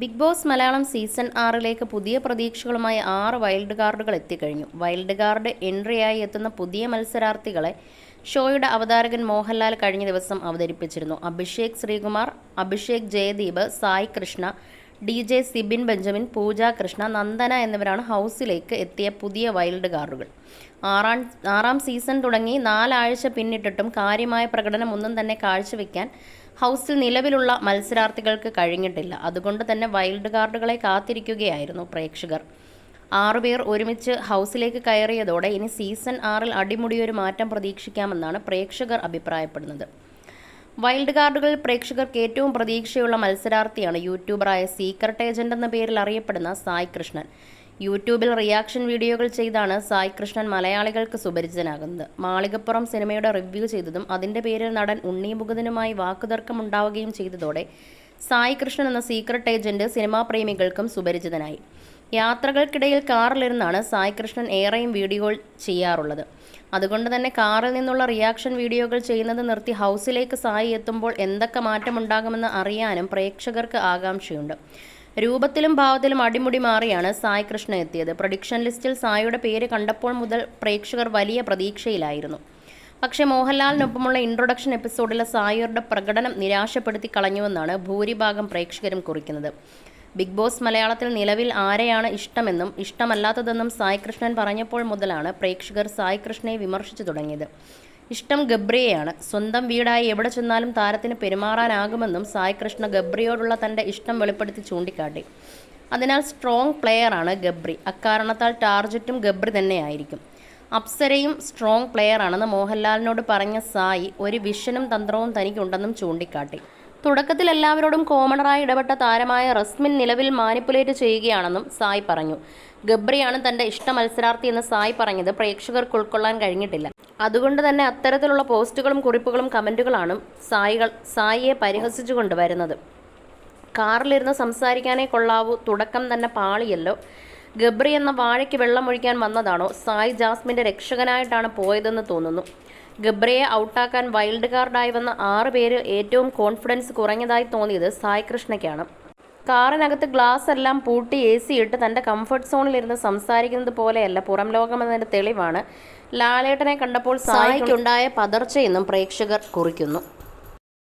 Big boss Malayalam season ആറിലേക്ക് പുതിയ പ്രതീക്ഷകളുമായി ആറ് വൈൽഡ് കാർഡുകൾ എത്തിക്കഴിഞ്ഞു. വൈൽഡ് കാർഡ് എൻട്രിയായി എത്തുന്ന പുതിയ മത്സരാർത്ഥികളെ ഷോയുടെ അവതാരകൻ മോഹൻലാൽ കഴിഞ്ഞ ദിവസം അവതരിപ്പിച്ചിരുന്നു. Abhishek Sreekumar Abhishek Jaydeep Sai Krishna D J Sibin Benjamin Pooja Krishna Nandana എന്നിവരാണ് ഹൗസിലേക്ക് എത്തിയ പുതിയ വൈൽഡ് കാർഡുകൾ. ആറാം ആറാം സീസൺ തുടങ്ങി നാലാഴ്ച പിന്നിട്ടിട്ടും കാര്യമായ പ്രകടനം ഒന്നും തന്നെ കാഴ്ചവെക്കാൻ ഹൗസിൽ നിലവിലുള്ള മത്സരാർത്ഥികൾക്ക് കഴിഞ്ഞിട്ടില്ല. അതുകൊണ്ട് തന്നെ വൈൽഡ് കാർഡുകളെ കാത്തിരിക്കുകയായിരുന്നു പ്രേക്ഷകർ. ആറുപേർ ഒരുമിച്ച് ഹൗസിലേക്ക് കയറിയതോടെ ഇനി സീസൺ ആറിൽ അടിമുടിയൊരു മാറ്റം പ്രതീക്ഷിക്കാമെന്നാണ് പ്രേക്ഷകർ അഭിപ്രായപ്പെടുന്നത്. വൈൽഡ് കാർഡുകളിൽ പ്രേക്ഷകർക്ക് ഏറ്റവും പ്രതീക്ഷയുള്ള മത്സരാർത്ഥിയാണ് യൂട്യൂബറായ സീക്രട്ട് ഏജന്റ് എന്ന പേരിൽ അറിയപ്പെടുന്ന സായ് കൃഷ്ണൻ. യൂട്യൂബിൽ റിയാക്ഷൻ വീഡിയോകൾ ചെയ്താണ് സായ് കൃഷ്ണൻ മലയാളികൾക്ക് സുപരിചിതനാകുന്നത്. മാളികപ്പുറം സിനിമയുടെ റിവ്യൂ ചെയ്തതും അതിന്റെ പേരിൽ നടൻ ഉണ്ണി മുകുതനുമായി വാക്കുതർക്കമുണ്ടാവുകയും ചെയ്തതോടെ സായി കൃഷ്ണൻ എന്ന സീക്രട്ട് ഏജന്റ് സിനിമാ പ്രേമികൾക്കും സുപരിചിതനായി. യാത്രകൾക്കിടയിൽ കാറിലിരുന്നാണ് സായ് കൃഷ്ണൻ ഏറെയും വീഡിയോകൾ ചെയ്യാറുള്ളത്. അതുകൊണ്ട് തന്നെ കാറിൽ നിന്നുള്ള റിയാക്ഷൻ വീഡിയോകൾ ചെയ്യുന്നത് നിർത്തി ഹൗസിലേക്ക് സായി എത്തുമ്പോൾ എന്തൊക്കെ മാറ്റമുണ്ടാകുമെന്ന് അറിയാനും പ്രേക്ഷകർക്ക് ആകാംക്ഷയുണ്ട്. രൂപത്തിലും ഭാവത്തിലും അടിമുടി മാറിയാണ് സായ് കൃഷ്ണ എത്തിയത്. പ്രൊഡിക്ഷൻ ലിസ്റ്റിൽ സായിയുടെ പേര് കണ്ടപ്പോൾ മുതൽ പ്രേക്ഷകർ വലിയ പ്രതീക്ഷയിലായിരുന്നു. പക്ഷേ മോഹൻലാലിനൊപ്പമുള്ള ഇൻട്രൊഡക്ഷൻ എപ്പിസോഡിലെ സായിയുടെ പ്രകടനം നിരാശപ്പെടുത്തി കളഞ്ഞുവെന്നാണ് ഭൂരിഭാഗം പ്രേക്ഷകരും കുറിക്കുന്നത്. ബിഗ് ബോസ് മലയാളത്തിൽ നിലവിൽ ആരെയാണ് ഇഷ്ടമെന്നും ഇഷ്ടമല്ലാത്തതെന്നും സായി കൃഷ്ണൻ പറഞ്ഞപ്പോൾ മുതലാണ് പ്രേക്ഷകർ സായി കൃഷ്ണയെ വിമർശിച്ചു തുടങ്ങിയത്. ഇഷ്ടം ഗബ്രിയെയാണ്. സ്വന്തം വീടായി എവിടെ ചെന്നാലും താരത്തിന് പെരുമാറാനാകുമെന്നും സായി കൃഷ്ണ ഗബ്രിയോടുള്ള തന്റെ ഇഷ്ടം വെളിപ്പെടുത്തി ചൂണ്ടിക്കാട്ടി. അതിനാൽ സ്ട്രോങ് പ്ലെയറാണ് ഗബ്രി. അക്കാരണത്താൽ ടാർജറ്റും ഗബ്രി തന്നെയായിരിക്കും. അപ്സരയും സ്ട്രോങ് പ്ലെയറാണെന്ന് മോഹൻലാലിനോട് പറഞ്ഞ സായി ഒരു വിഷനും തന്ത്രവും തനിക്കുണ്ടെന്നും ചൂണ്ടിക്കാട്ടി. തുടക്കത്തിൽ എല്ലാവരോടും കോമണറായി ഇടപെട്ട താരമായ റസ്മിൻ നിലവിൽ മാനിപ്പുലേറ്റ് ചെയ്യുകയാണെന്നും സായ് പറഞ്ഞു. ഗബ്രിയാണ് തന്റെ ഇഷ്ട മത്സരാർത്ഥി എന്ന് സായ് പറഞ്ഞത് പ്രേക്ഷകർക്ക് ഉൾക്കൊള്ളാൻ കഴിഞ്ഞിട്ടില്ല. അതുകൊണ്ട് തന്നെ അത്തരത്തിലുള്ള പോസ്റ്റുകളും കുറിപ്പുകളും കമന്റുകളാണ് സായികൾ സായിയെ പരിഹസിച്ചുകൊണ്ട് വരുന്നത് കാറിലിരുന്ന് സംസാരിക്കാനേ കൊള്ളാവൂ തുടക്കം തന്നെ പാളിയല്ലോ. ഗബ്രി എന്ന വാഴയ്ക്ക് വെള്ളമൊഴിക്കാൻ വന്നതാണോ? സായ് ജാസ്മിന്റെ രക്ഷകനായിട്ടാണ് പോയതെന്ന് തോന്നുന്നു. ഗബ്രിയെ ഔട്ടാക്കാൻ വൈൽഡ് കാർഡായി വന്ന ആറ് പേര് ഏറ്റവും കോൺഫിഡൻസ് കുറഞ്ഞതായി തോന്നിയത് സായ് കൃഷ്ണയ്ക്കാണ്. കാറിനകത്ത് ഗ്ലാസ് എല്ലാം പൂട്ടി എ സി ഇട്ട് തന്റെ കംഫർട്ട് സോണിലിരുന്ന് സംസാരിക്കുന്നത് പോലെയല്ല പുറം ലോകമെന്നതിന്റെ തെളിവാണ്. ലാലേട്ടനെ കണ്ടപ്പോൾ സായിക്കുണ്ടായ പതർച്ചയെന്നും പ്രേക്ഷകർ കുറിക്കുന്നു.